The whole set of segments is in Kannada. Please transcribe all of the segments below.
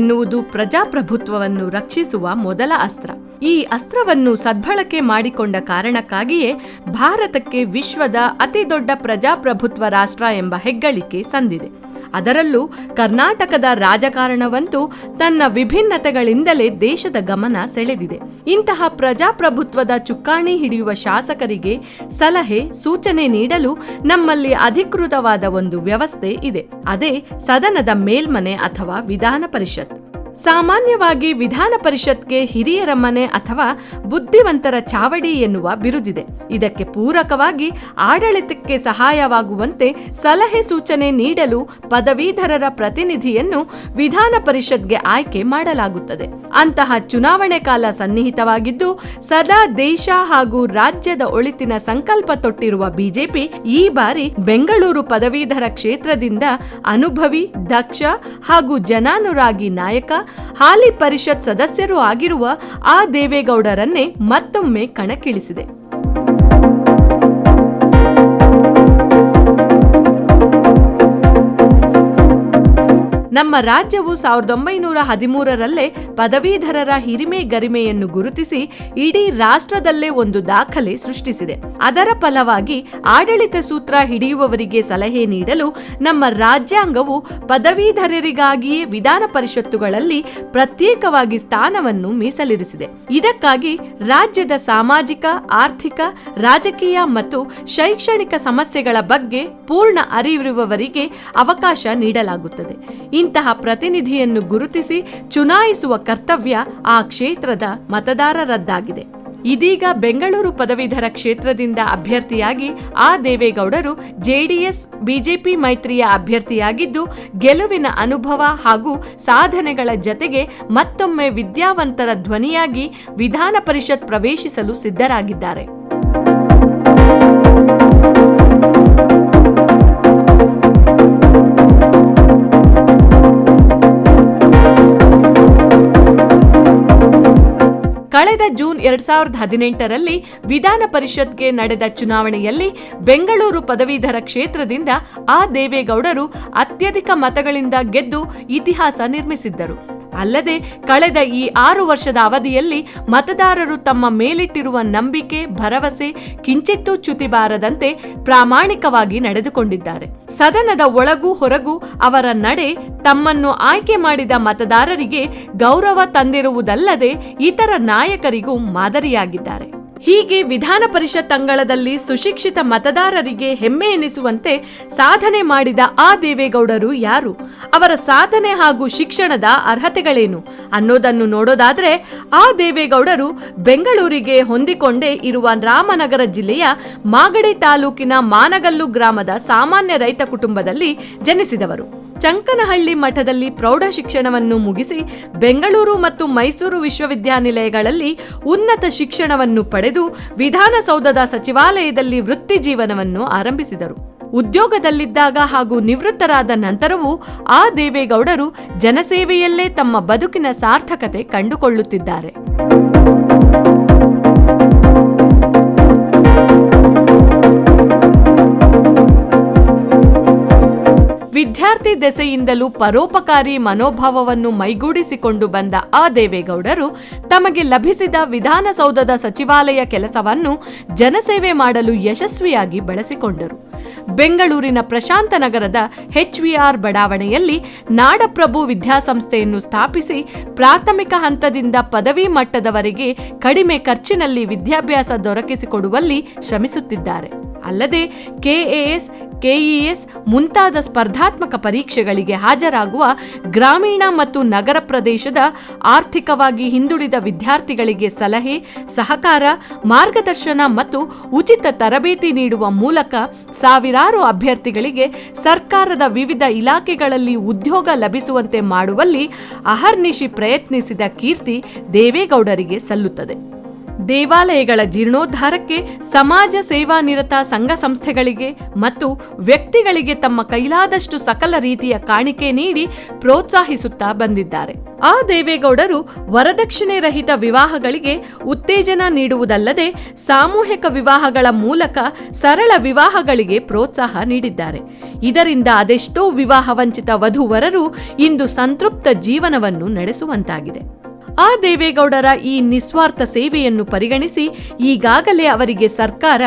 ಎನ್ನುವುದು ಪ್ರಜಾಪ್ರಭುತ್ವವನ್ನು ರಕ್ಷಿಸುವ ಮೊದಲ ಅಸ್ತ್ರ. ಈ ಅಸ್ತ್ರವನ್ನು ಸದ್ಬಳಕೆ ಮಾಡಿಕೊಂಡ ಕಾರಣಕ್ಕಾಗಿಯೇ ಭಾರತಕ್ಕೆ ವಿಶ್ವದ ಅತಿದೊಡ್ಡ ಪ್ರಜಾಪ್ರಭುತ್ವ ರಾಷ್ಟ್ರ ಎಂಬ ಹೆಗ್ಗಳಿಕೆ ಸಂದಿದೆ. ಅದರಲ್ಲೂ ಕರ್ನಾಟಕದ ರಾಜಕಾರಣವಂತೂ ತನ್ನ ವಿಭಿನ್ನತೆಗಳಿಂದಲೇ ದೇಶದ ಗಮನ ಸೆಳೆದಿದೆ. ಇಂತಹ ಪ್ರಜಾಪ್ರಭುತ್ವದ ಚುಕ್ಕಾಣಿ ಹಿಡಿಯುವ ಶಾಸಕರಿಗೆ ಸಲಹೆ, ಸೂಚನೆ ನೀಡಲು ನಮ್ಮಲ್ಲಿ ಅಧಿಕೃತವಾದ ಒಂದು ವ್ಯವಸ್ಥೆ ಇದೆ. ಅದೇ ಸದನದ ಮೇಲ್ಮನೆ ಅಥವಾ ವಿಧಾನ ಪರಿಷತ್. ಸಾಮಾನ್ಯವಾಗಿ ವಿಧಾನ ಪರಿಷತ್ಗೆ ಹಿರಿಯರ ಮನೆ ಅಥವಾ ಬುದ್ಧಿವಂತರ ಚಾವಡಿ ಎನ್ನುವ ಬಿರುದಿದೆ. ಇದಕ್ಕೆ ಪೂರಕವಾಗಿ ಆಡಳಿತಕ್ಕೆ ಸಹಾಯವಾಗುವಂತೆ ಸಲಹೆ ಸೂಚನೆ ನೀಡಲು ಪದವೀಧರರ ಪ್ರತಿನಿಧಿಯನ್ನು ವಿಧಾನ ಪರಿಷತ್ಗೆ ಆಯ್ಕೆ ಮಾಡಲಾಗುತ್ತದೆ. ಅಂತಹ ಚುನಾವಣೆ ಕಾಲ ಸನ್ನಿಹಿತವಾಗಿದ್ದು, ಸದಾ ದೇಶ ಹಾಗೂ ರಾಜ್ಯದ ಒಳಿತಿನ ಸಂಕಲ್ಪ ತೊಟ್ಟಿರುವ ಬಿಜೆಪಿ ಈ ಬಾರಿ ಬೆಂಗಳೂರು ಪದವೀಧರ ಕ್ಷೇತ್ರದಿಂದ ಅನುಭವಿ, ದಕ್ಷ ಹಾಗೂ ಜನಾನುರಾಗಿ ನಾಯಕ ಹಾಲಿ ಪರಿಷತ್ ಸದಸ್ಯರೂ ಆಗಿರುವ ಆ ದೇವೇಗೌಡರನ್ನೇ ಮತ್ತೊಮ್ಮೆ ಕಣಕ್ಕಿಳಿಸಿದೆ. ನಮ್ಮ ರಾಜ್ಯವು ಸಾವಿರದ ಒಂಬೈನೂರ ಹದಿಮೂರರಲ್ಲೇ ಪದವೀಧರರ ಹಿರಿಮೆ ಗರಿಮೆಯನ್ನು ಗುರುತಿಸಿ ಇಡೀ ರಾಷ್ಟ್ರದಲ್ಲೇ ಒಂದು ದಾಖಲೆ ಸೃಷ್ಟಿಸಿದೆ. ಅದರ ಫಲವಾಗಿ ಆಡಳಿತ ಸೂತ್ರ ಹಿಡಿಯುವವರಿಗೆ ಸಲಹೆ ನೀಡಲು ನಮ್ಮ ರಾಜ್ಯಾಂಗವು ಪದವೀಧರರಿಗಾಗಿಯೇ ವಿಧಾನ ಪರಿಷತ್ತುಗಳಲ್ಲಿ ಪ್ರತ್ಯೇಕವಾಗಿ ಸ್ಥಾನವನ್ನು ಮೀಸಲಿರಿಸಿದೆ. ಇದಕ್ಕಾಗಿ ರಾಜ್ಯದ ಸಾಮಾಜಿಕ, ಆರ್ಥಿಕ, ರಾಜಕೀಯ ಮತ್ತು ಶೈಕ್ಷಣಿಕ ಸಮಸ್ಯೆಗಳ ಬಗ್ಗೆ ಪೂರ್ಣ ಅರಿವಿರುವವರಿಗೆ ಅವಕಾಶ ನೀಡಲಾಗುತ್ತದೆ. ಇಂತಹ ಪ್ರತಿನಿಧಿಯನ್ನು ಗುರುತಿಸಿ ಚುನಾಯಿಸುವ ಕರ್ತವ್ಯ ಆ ಕ್ಷೇತ್ರದ ಮತದಾರರದ್ದಾಗಿದೆ. ಇದೀಗ ಬೆಂಗಳೂರು ಪದವೀಧರ ಕ್ಷೇತ್ರದಿಂದ ಅಭ್ಯರ್ಥಿಯಾಗಿ ಆ ದೇವೇಗೌಡರು ಜೆಡಿಎಸ್, ಬಿಜೆಪಿ ಮೈತ್ರಿಯ ಅಭ್ಯರ್ಥಿಯಾಗಿದ್ದು, ಗೆಲುವಿನ ಅನುಭವ ಹಾಗೂ ಸಾಧನೆಗಳ ಜತೆಗೆ ಮತ್ತೊಮ್ಮೆ ವಿದ್ಯಾವಂತರ ಧ್ವನಿಯಾಗಿ ವಿಧಾನ ಪರಿಷತ್ ಪ್ರವೇಶಿಸಲು ಸಿದ್ಧರಾಗಿದ್ದಾರೆ. ಕಳೆದ ಜೂನ್ ಎರಡ್ ಸಾವಿರದ ಹದಿನೆಂಟರಲ್ಲಿ ವಿಧಾನ ಪರಿಷತ್ಗೆ ನಡೆದ ಚುನಾವಣೆಯಲ್ಲಿ ಬೆಂಗಳೂರು ಪದವೀಧರ ಕ್ಷೇತ್ರದಿಂದ ಆ ದೇವೇಗೌಡರು ಅತ್ಯಧಿಕ ಮತಗಳಿಂದ ಗೆದ್ದು ಇತಿಹಾಸ ನಿರ್ಮಿಸಿದ್ದರು. ಅಲ್ಲದೆ ಕಳೆದ ಈ ಆರು ವರ್ಷದ ಅವಧಿಯಲ್ಲಿ ಮತದಾರರು ತಮ್ಮ ಮೇಲಿಟ್ಟಿರುವ ನಂಬಿಕೆ, ಭರವಸೆ, ಕಿಂಚಿತ್ತೂ ಚ್ಯುತಿ ಬಾರದಂತೆ ಪ್ರಾಮಾಣಿಕವಾಗಿ ನಡೆದುಕೊಂಡಿದ್ದಾರೆ. ಸದನದ ಒಳಗೂ ಹೊರಗೂ ಅವರ ನಡೆ, ತಮ್ಮನ್ನು ಆಯ್ಕೆ ಮಾಡಿದ ಮತದಾರರಿಗೆ ಗೌರವ ತಂದಿರುವುದಲ್ಲದೆ ಇತರ ನಾಯಕರಿಗೂ ಮಾದರಿಯಾಗಿದ್ದಾರೆ. ಹೀಗೆ ವಿಧಾನ ಪರಿಷತ್ ಅಂಗಳದಲ್ಲಿ ಸುಶಿಕ್ಷಿತ ಮತದಾರರಿಗೆ ಹೆಮ್ಮೆ ಎನಿಸುವಂತೆ ಸಾಧನೆ ಮಾಡಿದ ಆ ದೇವೇಗೌಡರು ಯಾರು? ಅವರ ಸಾಧನೆ ಹಾಗೂ ಶಿಕ್ಷಣದ ಅರ್ಹತೆಗಳೇನು? ಅನ್ನೋದನ್ನು ನೋಡೋದಾದ್ರೆ ಆ ದೇವೇಗೌಡರು ಬೆಂಗಳೂರಿಗೆ ಹೊಂದಿಕೊಂಡೇ ಇರುವ ರಾಮನಗರ ಜಿಲ್ಲೆಯ ಮಾಗಡಿ ತಾಲೂಕಿನ ಮಾನಗಲ್ಲು ಗ್ರಾಮದ ಸಾಮಾನ್ಯ ರೈತ ಕುಟುಂಬದಲ್ಲಿ ಜನಿಸಿದವರು. ಚಂಕನಹಳ್ಳಿ ಮಠದಲ್ಲಿ ಪ್ರೌಢ ಶಿಕ್ಷಣವನ್ನು ಮುಗಿಸಿ ಬೆಂಗಳೂರು ಮತ್ತು ಮೈಸೂರು ವಿಶ್ವವಿದ್ಯಾನಿಲಯಗಳಲ್ಲಿ ಉನ್ನತ ಶಿಕ್ಷಣವನ್ನು ಪಡೆದು ವಿಧಾನಸೌಧದ ಸಚಿವಾಲಯದಲ್ಲಿ ವೃತ್ತಿ ಜೀವನವನ್ನು ಆರಂಭಿಸಿದರು. ಉದ್ಯೋಗದಲ್ಲಿದ್ದಾಗ ಹಾಗೂ ನಿವೃತ್ತರಾದ ನಂತರವೂ ಆ ದೇವೇಗೌಡರು ಜನಸೇವೆಯಲ್ಲೇ ತಮ್ಮ ಬದುಕಿನ ಸಾರ್ಥಕತೆ ಕಂಡುಕೊಳ್ಳುತ್ತಿದ್ದಾರೆ. ವಿದ್ಯಾರ್ಥಿ ದೆಸೆಯಿಂದಲೂ ಪರೋಪಕಾರಿ ಮನೋಭಾವವನ್ನು ಮೈಗೂಡಿಸಿಕೊಂಡು ಬಂದ ಆ ದೇವೇಗೌಡರು ತಮಗೆ ಲಭಿಸಿದ ವಿಧಾನಸೌಧದ ಸಚಿವಾಲಯ ಕೆಲಸವನ್ನು ಜನಸೇವೆ ಮಾಡಲು ಯಶಸ್ವಿಯಾಗಿ ಬಳಸಿಕೊಂಡರು. ಬೆಂಗಳೂರಿನ ಪ್ರಶಾಂತ ನಗರದ ಎಚ್ವಿಆರ್ ಬಡಾವಣೆಯಲ್ಲಿ ನಾಡಪ್ರಭು ವಿದ್ಯಾಸಂಸ್ಥೆಯನ್ನು ಸ್ಥಾಪಿಸಿ ಪ್ರಾಥಮಿಕ ಹಂತದಿಂದ ಪದವಿ ಮಟ್ಟದವರೆಗೆ ಕಡಿಮೆ ಖರ್ಚಿನಲ್ಲಿ ವಿದ್ಯಾಭ್ಯಾಸ ದೊರಕಿಸಿಕೊಡುವಲ್ಲಿ ಶ್ರಮಿಸುತ್ತಿದ್ದಾರೆ. ಅಲ್ಲದೆ ಕೆಎಎಸ್ ಕೆಇಎಸ್ ಮುಂತಾದ ಸ್ಪರ್ಧಾತ್ಮಕ ಪರೀಕ್ಷೆಗಳಿಗೆ ಹಾಜರಾಗುವ ಗ್ರಾಮೀಣ ಮತ್ತು ನಗರ ಪ್ರದೇಶದ ಆರ್ಥಿಕವಾಗಿ ಹಿಂದುಳಿದ ವಿದ್ಯಾರ್ಥಿಗಳಿಗೆ ಸಲಹೆ, ಸಹಕಾರ, ಮಾರ್ಗದರ್ಶನ ಮತ್ತು ಉಚಿತ ತರಬೇತಿ ನೀಡುವ ಮೂಲಕ ಸಾವಿರಾರು ಅಭ್ಯರ್ಥಿಗಳಿಗೆ ಸರ್ಕಾರದ ವಿವಿಧ ಇಲಾಖೆಗಳಲ್ಲಿ ಉದ್ಯೋಗ ಲಭಿಸುವಂತೆ ಮಾಡುವಲ್ಲಿ ಅಹರ್ನಿಶಿ ಪ್ರಯತ್ನಿಸಿದ ಕೀರ್ತಿ ದೇವೇಗೌಡರಿಗೆ ಸಲ್ಲುತ್ತದೆ. ದೇವಾಲಯಗಳ ಜೀರ್ಣೋದ್ಧಾರಕ್ಕೆ ಸಮಾಜ ಸೇವಾ ನಿರತ ಸಂಘ ಸಂಸ್ಥೆಗಳಿಗೆ ಮತ್ತು ವ್ಯಕ್ತಿಗಳಿಗೆ ತಮ್ಮ ಕೈಲಾದಷ್ಟು ಸಕಲ ರೀತಿಯ ಕಾಣಿಕೆ ನೀಡಿ ಪ್ರೋತ್ಸಾಹಿಸುತ್ತಾ ಬಂದಿದ್ದಾರೆ. ಆ ದೇವೇಗೌಡರು ವರದಕ್ಷಿಣೆ ರಹಿತ ವಿವಾಹಗಳಿಗೆ ಉತ್ತೇಜನ ನೀಡುವುದಲ್ಲದೆ ಸಾಮೂಹಿಕ ವಿವಾಹಗಳ ಮೂಲಕ ಸರಳ ವಿವಾಹಗಳಿಗೆ ಪ್ರೋತ್ಸಾಹ ನೀಡಿದ್ದಾರೆ. ಇದರಿಂದ ಅದೆಷ್ಟೋ ವಿವಾಹ ವಂಚಿತ ವಧುವರರು ಇಂದು ಸಂತೃಪ್ತ ಜೀವನವನ್ನು ನಡೆಸುವಂತಾಗಿದೆ. ಆ ದೇವೇಗೌಡರ ಈ ನಿಸ್ವಾರ್ಥ ಸೇವೆಯನ್ನು ಪರಿಗಣಿಸಿ ಈಗಾಗಲೇ ಅವರಿಗೆ ಸರ್ಕಾರ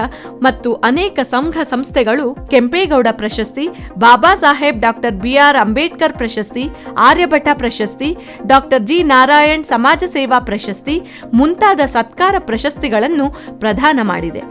ಮತ್ತು ಅನೇಕ ಸಂಘ ಸಂಸ್ಥೆಗಳು, ಕೆಂಪೇಗೌಡ ಪ್ರಶಸ್ತಿ, ಬಾಬಾ ಸಾಹೇಬ್ ಡಾಕ್ಟರ್ ಬಿಆರ್ ಅಂಬೇಡ್ಕರ್ ಪ್ರಶಸ್ತಿ, ಆರ್ಯಭಟ ಪ್ರಶಸ್ತಿ, ಡಾಕ್ಟರ್ ಜಿ ನಾರಾಯಣ್ ಸಮಾಜ ಸೇವಾ ಪ್ರಶಸ್ತಿ ಮುಂತಾದ ಸತ್ಕಾರ ಪ್ರಶಸ್ತಿಗಳನ್ನು ಪ್ರದಾನ ಮಾಡಿದೆ.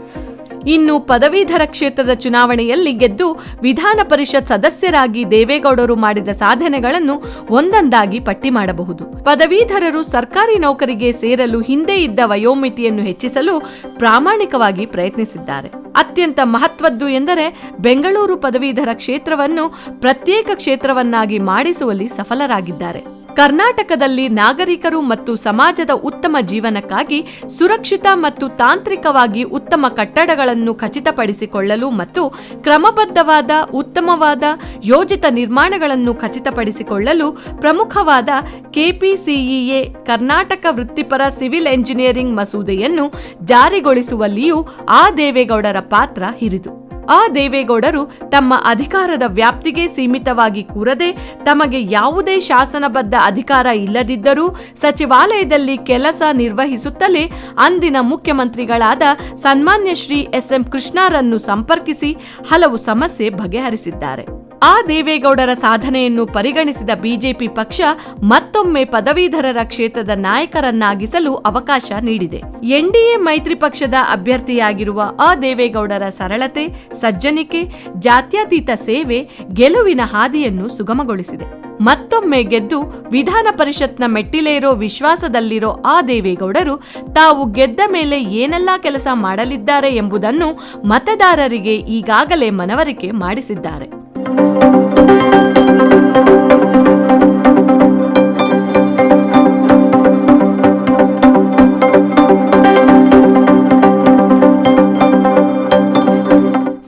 ಇನ್ನು ಪದವೀಧರ ಕ್ಷೇತ್ರದ ಚುನಾವಣೆಯಲ್ಲಿ ಗೆದ್ದು ವಿಧಾನ ಪರಿಷತ್ ಸದಸ್ಯರಾಗಿ ದೇವೇಗೌಡರು ಮಾಡಿದ ಸಾಧನೆಗಳನ್ನು ಒಂದೊಂದಾಗಿ ಪಟ್ಟಿ ಮಾಡಬಹುದು. ಪದವೀಧರರು ಸರ್ಕಾರಿ ನೌಕರಿಗೆ ಸೇರಲು ಹಿಂದೆ ಇದ್ದ ವಯೋಮಿತಿಯನ್ನು ಹೆಚ್ಚಿಸಲು ಪ್ರಾಮಾಣಿಕವಾಗಿ ಪ್ರಯತ್ನಿಸಿದ್ದಾರೆ. ಅತ್ಯಂತ ಮಹತ್ವದ್ದು ಎಂದರೆ ಬೆಂಗಳೂರು ಪದವೀಧರ ಕ್ಷೇತ್ರವನ್ನು ಪ್ರತ್ಯೇಕ ಕ್ಷೇತ್ರವನ್ನಾಗಿ ಮಾಡಿಸುವಲ್ಲಿ ಸಫಲರಾಗಿದ್ದಾರೆ. ಕರ್ನಾಟಕದಲ್ಲಿ ನಾಗರಿಕರು ಮತ್ತು ಸಮಾಜದ ಉತ್ತಮ ಜೀವನಕ್ಕಾಗಿ ಸುರಕ್ಷಿತ ಮತ್ತು ತಾಂತ್ರಿಕವಾಗಿ ಉತ್ತಮ ಕಟ್ಟಡಗಳನ್ನು ಖಚಿತಪಡಿಸಿಕೊಳ್ಳಲು ಮತ್ತು ಕ್ರಮಬದ್ಧವಾದ, ಉತ್ತಮವಾದ, ಯೋಜಿತ ನಿರ್ಮಾಣಗಳನ್ನು ಖಚಿತಪಡಿಸಿಕೊಳ್ಳಲು ಪ್ರಮುಖವಾದ ಕೆಪಿಸಿಇಎ ಕರ್ನಾಟಕ ವೃತ್ತಿಪರ ಸಿವಿಲ್ ಎಂಜಿನಿಯರಿಂಗ್ ಮಸೂದೆಯನ್ನು ಜಾರಿಗೊಳಿಸುವಲ್ಲಿಯೂ ಆ ದೇವೇಗೌಡರ ಪಾತ್ರ ಹಿರಿದು. ಆ ದೇವೇಗೌಡರು ತಮ್ಮ ಅಧಿಕಾರದ ವ್ಯಾಪ್ತಿಗೆ ಸೀಮಿತವಾಗಿ ಕೂರದೆ ತಮಗೆ ಯಾವುದೇ ಶಾಸನಬದ್ಧ ಅಧಿಕಾರ ಇಲ್ಲದಿದ್ದರೂ ಸಚಿವಾಲಯದಲ್ಲಿ ಕೆಲಸ ನಿರ್ವಹಿಸುತ್ತಲೇ ಅಂದಿನ ಮುಖ್ಯಮಂತ್ರಿಗಳಾದ ಸನ್ಮಾನ್ಯ ಶ್ರೀ ಎಸ್ ಎಂ ಕೃಷ್ಣರನ್ನು ಸಂಪರ್ಕಿಸಿ ಹಲವು ಸಮಸ್ಯೆ ಬಗೆಹರಿಸಿದ್ದಾರೆ. ಆ ದೇವೇಗೌಡರ ಸಾಧನೆಯನ್ನು ಪರಿಗಣಿಸಿದ ಬಿಜೆಪಿ ಪಕ್ಷ ಮತ್ತೊಮ್ಮೆ ಪದವೀಧರರ ಕ್ಷೇತ್ರದ ನಾಯಕರನ್ನಾಗಿಸಲು ಅವಕಾಶ ನೀಡಿದೆ. ಎನ್ಡಿಎ ಮೈತ್ರಿ ಪಕ್ಷದ ಅಭ್ಯರ್ಥಿಯಾಗಿರುವ ಆ ದೇವೇಗೌಡರ ಸರಳತೆ, ಸಜ್ಜನಿಕೆ, ಜಾತ್ಯತೀತ ಸೇವೆ ಗೆಲುವಿನ ಹಾದಿಯನ್ನು ಸುಗಮಗೊಳಿಸಿದೆ. ಮತ್ತೊಮ್ಮೆ ಗೆದ್ದು ವಿಧಾನ ಪರಿಷತ್ನ ಮೆಟ್ಟಿಲೇರೋ ವಿಶ್ವಾಸದಲ್ಲಿರೋ ಆ ದೇವೇಗೌಡರು ತಾವು ಗೆದ್ದ ಮೇಲೆ ಏನೆಲ್ಲಾ ಕೆಲಸ ಮಾಡಲಿದ್ದಾರೆ ಎಂಬುದನ್ನು ಮತದಾರರಿಗೆ ಈಗಾಗಲೇ ಮನವರಿಕೆ ಮಾಡಿಸಿದ್ದಾರೆ.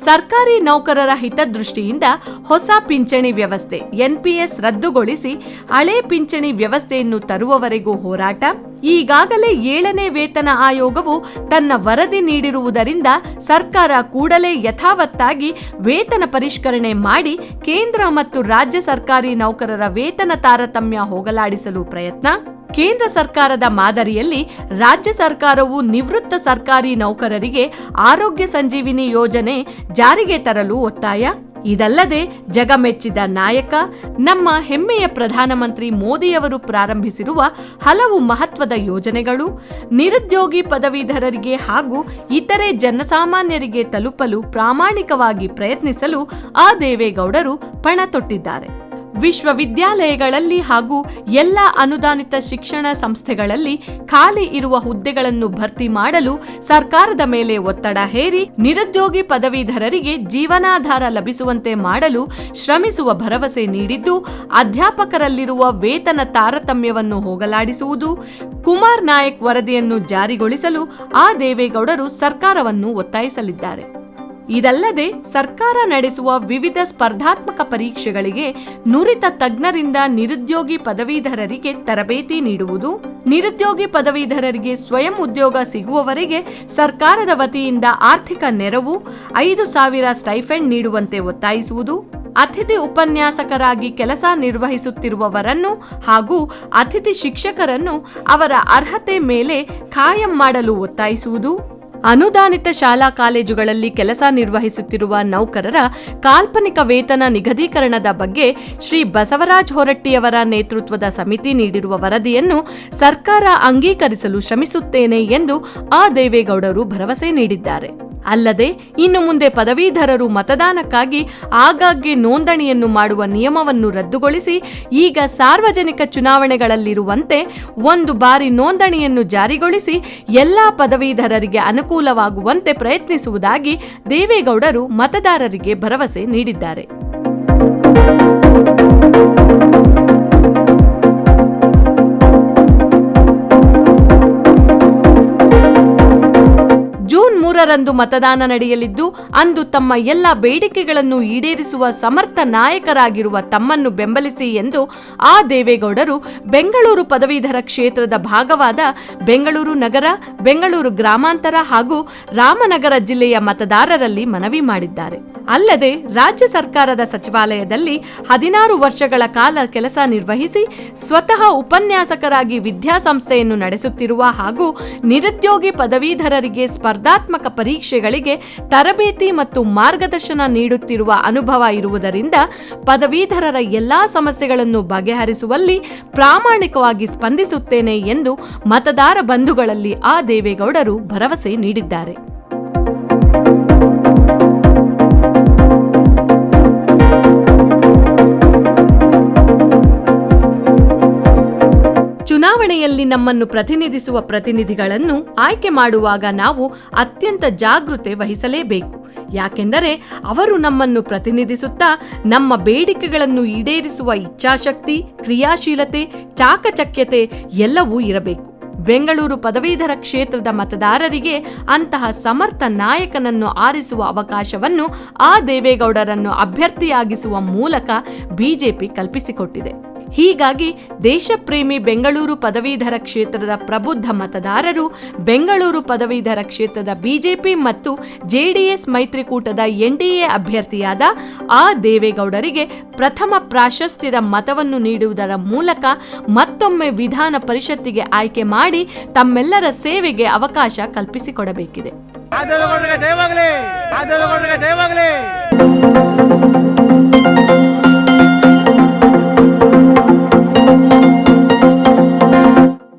ಸರ್ಕಾರಿ ನೌಕರರ ಹಿತದೃಷ್ಟಿಯಿಂದ ಹೊಸ ಪಿಂಚಣಿ ವ್ಯವಸ್ಥೆ ಎನ್ಪಿಎಸ್ ರದ್ದುಗೊಳಿಸಿ ಹಳೆ ಪಿಂಚಣಿ ವ್ಯವಸ್ಥೆಯನ್ನು ತರುವವರೆಗೂ ಹೋರಾಟ. ಈಗಾಗಲೇ ಏಳನೇ ವೇತನ ಆಯೋಗವು ತನ್ನ ವರದಿ ನೀಡಿರುವುದರಿಂದ ಸರ್ಕಾರ ಕೂಡಲೇ ಯಥಾವತ್ತಾಗಿ ವೇತನ ಪರಿಷ್ಕರಣೆ ಮಾಡಿ ಕೇಂದ್ರ ಮತ್ತು ರಾಜ್ಯ ಸರ್ಕಾರಿ ನೌಕರರ ವೇತನ ತಾರತಮ್ಯ ಹೋಗಲಾಡಿಸಲು ಪ್ರಯತ್ನ. ಕೇಂದ್ರ ಸರ್ಕಾರದ ಮಾದರಿಯಲ್ಲಿ ರಾಜ್ಯ ಸರ್ಕಾರವು ನಿವೃತ್ತ ಸರ್ಕಾರಿ ನೌಕರರಿಗೆ ಆರೋಗ್ಯ ಸಂಜೀವಿನಿ ಯೋಜನೆ ಜಾರಿಗೆ ತರಲು ಒತ್ತಾಯ. ಇದಲ್ಲದೆ ಜಗಮೆಚ್ಚಿದ ನಾಯಕ, ನಮ್ಮ ಹೆಮ್ಮೆಯ ಪ್ರಧಾನಮಂತ್ರಿ ಮೋದಿಯವರು ಪ್ರಾರಂಭಿಸಿರುವ ಹಲವು ಮಹತ್ವದ ಯೋಜನೆಗಳು, ನಿರುದ್ಯೋಗಿ ಪದವೀಧರರಿಗೆ ಹಾಗೂ ಇತರೆ ಜನಸಾಮಾನ್ಯರಿಗೆ ತಲುಪಲು ಪ್ರಾಮಾಣಿಕವಾಗಿ ಪ್ರಯತ್ನಿಸಲು ಆ ದೇವೇಗೌಡರು ಪಣ ತೊಟ್ಟಿದ್ದಾರೆ. ವಿಶ್ವವಿದ್ಯಾಲಯಗಳಲ್ಲಿ ಹಾಗೂ ಎಲ್ಲ ಅನುದಾನಿತ ಶಿಕ್ಷಣ ಸಂಸ್ಥೆಗಳಲ್ಲಿ ಖಾಲಿ ಇರುವ ಹುದ್ದೆಗಳನ್ನು ಭರ್ತಿ ಮಾಡಲು ಸರ್ಕಾರದ ಮೇಲೆ ಒತ್ತಡ ಹೇರಿ ನಿರುದ್ಯೋಗಿ ಪದವೀಧರರಿಗೆ ಜೀವನಾಧಾರ ಲಭಿಸುವಂತೆ ಮಾಡಲು ಶ್ರಮಿಸುವ ಭರವಸೆ ನೀಡಿದ್ದು, ಅಧ್ಯಾಪಕರಲ್ಲಿರುವ ವೇತನ ತಾರತಮ್ಯವನ್ನು ಹೋಗಲಾಡಿಸುವುದು, ಕುಮಾರ್ ನಾಯಕ್ ವರದಿಯನ್ನು ಜಾರಿಗೊಳಿಸಲು ಆ ದೇವೇಗೌಡರು ಸರ್ಕಾರವನ್ನು ಒತ್ತಾಯಿಸಲಿದ್ದಾರೆ. ಇದಲ್ಲದೆ ಸರ್ಕಾರ ನಡೆಸುವ ವಿವಿಧ ಸ್ಪರ್ಧಾತ್ಮಕ ಪರೀಕ್ಷೆಗಳಿಗೆ ನುರಿತ ತಜ್ಞರಿಂದ ನಿರುದ್ಯೋಗಿ ಪದವೀಧರರಿಗೆ ತರಬೇತಿ ನೀಡುವುದು, ನಿರುದ್ಯೋಗಿ ಪದವೀಧರರಿಗೆ ಸ್ವಯಂ ಉದ್ಯೋಗ ಸಿಗುವವರೆಗೆ ಸರ್ಕಾರದ ವತಿಯಿಂದ ಆರ್ಥಿಕ ನೆರವು, ಐದು ಸಾವಿರ ಸ್ಟೈಫೆಂಡ್ ನೀಡುವಂತೆ ಒತ್ತಾಯಿಸುವುದು, ಅತಿಥಿ ಉಪನ್ಯಾಸಕರಾಗಿ ಕೆಲಸ ನಿರ್ವಹಿಸುತ್ತಿರುವವರನ್ನು ಹಾಗೂ ಅತಿಥಿ ಶಿಕ್ಷಕರನ್ನು ಅವರ ಅರ್ಹತೆ ಮೇಲೆ ಖಾಯಂ ಮಾಡಲು ಒತ್ತಾಯಿಸುವುದು. ಅನುದಾನಿತ ಶಾಲಾ ಕಾಲೇಜುಗಳಲ್ಲಿ ಕೆಲಸ ನಿರ್ವಹಿಸುತ್ತಿರುವ ನೌಕರರ ಕಾಲ್ಪನಿಕ ವೇತನ ನಿಗದೀಕರಣದ ಬಗ್ಗೆ ಶ್ರೀ ಬಸವರಾಜ್ ಹೊರಟ್ಟಿಯವರ ನೇತೃತ್ವದ ಸಮಿತಿ ನೀಡಿರುವ ವರದಿಯನ್ನು ಸರ್ಕಾರ ಅಂಗೀಕರಿಸಲು ಶ್ರಮಿಸುತ್ತೇನೆ ಎಂದು ಆ ದೇವೇಗೌಡರು ಭರವಸೆ ನೀಡಿದ್ದಾರೆ. ಅಲ್ಲದೆ ಇನ್ನು ಮುಂದೆ ಪದವೀಧರರು ಮತದಾನಕ್ಕಾಗಿ ಆಗಾಗ್ಗೆ ನೋಂದಣಿಯನ್ನು ಮಾಡುವ ನಿಯಮವನ್ನು ರದ್ದುಗೊಳಿಸಿ ಈಗ ಸಾರ್ವಜನಿಕ ಚುನಾವಣೆಗಳಲ್ಲಿರುವಂತೆ ಒಂದು ಬಾರಿ ನೋಂದಣಿಯನ್ನು ಜಾರಿಗೊಳಿಸಿ ಎಲ್ಲಾ ಪದವೀಧರರಿಗೆ ಅನುಕೂಲವಾಗುವಂತೆ ಪ್ರಯತ್ನಿಸುವುದಾಗಿ ದೇವೇಗೌಡರು ಮತದಾರರಿಗೆ ಭರವಸೆ ನೀಡಿದ್ದಾರೆ. ಹದಿನಾರರಂದು ಮತದಾನ ನಡೆಯಲಿದ್ದು, ಅಂದು ತಮ್ಮ ಎಲ್ಲ ಬೇಡಿಕೆಗಳನ್ನು ಈಡೇರಿಸುವ ಸಮರ್ಥ ನಾಯಕರಾಗಿರುವ ತಮ್ಮನ್ನು ಬೆಂಬಲಿಸಿ ಎಂದು ಆ ದೇವೇಗೌಡರು ಬೆಂಗಳೂರು ಪದವೀಧರ ಕ್ಷೇತ್ರದ ಭಾಗವಾದ ಬೆಂಗಳೂರು ನಗರ, ಬೆಂಗಳೂರು ಗ್ರಾಮಾಂತರ ಹಾಗೂ ರಾಮನಗರ ಜಿಲ್ಲೆಯ ಮತದಾರರಲ್ಲಿ ಮನವಿ ಮಾಡಿದ್ದಾರೆ. ಅಲ್ಲದೆ ರಾಜ್ಯ ಸರ್ಕಾರದ ಸಚಿವಾಲಯದಲ್ಲಿ ಹದಿನಾರು ವರ್ಷಗಳ ಕಾಲ ಕೆಲಸ ನಿರ್ವಹಿಸಿ ಸ್ವತಃ ಉಪನ್ಯಾಸಕರಾಗಿ ವಿದ್ಯಾಸಂಸ್ಥೆಯನ್ನು ನಡೆಸುತ್ತಿರುವ ಹಾಗೂ ನಿರುದ್ಯೋಗಿ ಪದವೀಧರರಿಗೆ ಸ್ಪರ್ಧಾತ್ಮಕ ಪರೀಕ್ಷೆಗಳಿಗೆ ತರಬೇತಿ ಮತ್ತು ಮಾರ್ಗದರ್ಶನ ನೀಡುತ್ತಿರುವ ಅನುಭವ ಇರುವುದರಿಂದ ಪದವೀಧರರ ಎಲ್ಲಾ ಸಮಸ್ಯೆಗಳನ್ನು ಬಗೆಹರಿಸುವಲ್ಲಿ ಪ್ರಾಮಾಣಿಕವಾಗಿ ಸ್ಪಂದಿಸುತ್ತೇನೆ ಎಂದು ಮತದಾರ ಬಂಧುಗಳಲ್ಲಿ ಆ ದೇವೇಗೌಡರು ಭರವಸೆ ನೀಡಿದ್ದಾರೆ. ಚುನಾವಣೆಯಲ್ಲಿ ನಮ್ಮನ್ನು ಪ್ರತಿನಿಧಿಸುವ ಪ್ರತಿನಿಧಿಗಳನ್ನು ಆಯ್ಕೆ ಮಾಡುವಾಗ ನಾವು ಅತ್ಯಂತ ಜಾಗೃತೆ ವಹಿಸಲೇಬೇಕು. ಯಾಕೆಂದರೆ ಅವರು ನಮ್ಮನ್ನು ಪ್ರತಿನಿಧಿಸುತ್ತಾ ನಮ್ಮ ಬೇಡಿಕೆಗಳನ್ನು ಈಡೇರಿಸುವ ಇಚ್ಛಾಶಕ್ತಿ, ಕ್ರಿಯಾಶೀಲತೆ, ಚಾಕಚಕ್ಯತೆ ಎಲ್ಲವೂ ಇರಬೇಕು. ಬೆಂಗಳೂರು ಪದವೀಧರ ಕ್ಷೇತ್ರದ ಮತದಾರರಿಗೆ ಅಂತಹ ಸಮರ್ಥ ನಾಯಕನನ್ನು ಆರಿಸುವ ಅವಕಾಶವನ್ನು ಆ ದೇವೇಗೌಡರನ್ನು ಅಭ್ಯರ್ಥಿಯಾಗಿಸುವ ಮೂಲಕ ಬಿಜೆಪಿ ಕಲ್ಪಿಸಿಕೊಟ್ಟಿದೆ. ಹೀಗಾಗಿ ದೇಶಪ್ರೇಮಿ ಬೆಂಗಳೂರು ಪದವೀಧರ ಕ್ಷೇತ್ರದ ಪ್ರಬುದ್ಧ ಮತದಾರರು, ಬೆಂಗಳೂರು ಪದವೀಧರ ಕ್ಷೇತ್ರದ ಬಿಜೆಪಿ ಮತ್ತು ಜೆಡಿಎಸ್ ಮೈತ್ರಿಕೂಟದ ಎನ್ಡಿಎ ಅಭ್ಯರ್ಥಿಯಾದ ಆ ದೇವೇಗೌಡರಿಗೆ ಪ್ರಥಮ ಪ್ರಾಶಸ್ತ್ಯದ ಮತವನ್ನು ನೀಡುವುದರ ಮೂಲಕ ಮತ್ತೊಮ್ಮೆ ವಿಧಾನ ಪರಿಷತ್ತಿಗೆ ಆಯ್ಕೆ ಮಾಡಿ ತಮ್ಮೆಲ್ಲರ ಸೇವೆಗೆ ಅವಕಾಶ ಕಲ್ಪಿಸಿಕೊಡಬೇಕಿದೆ. ಜಯವಾಗಲಿ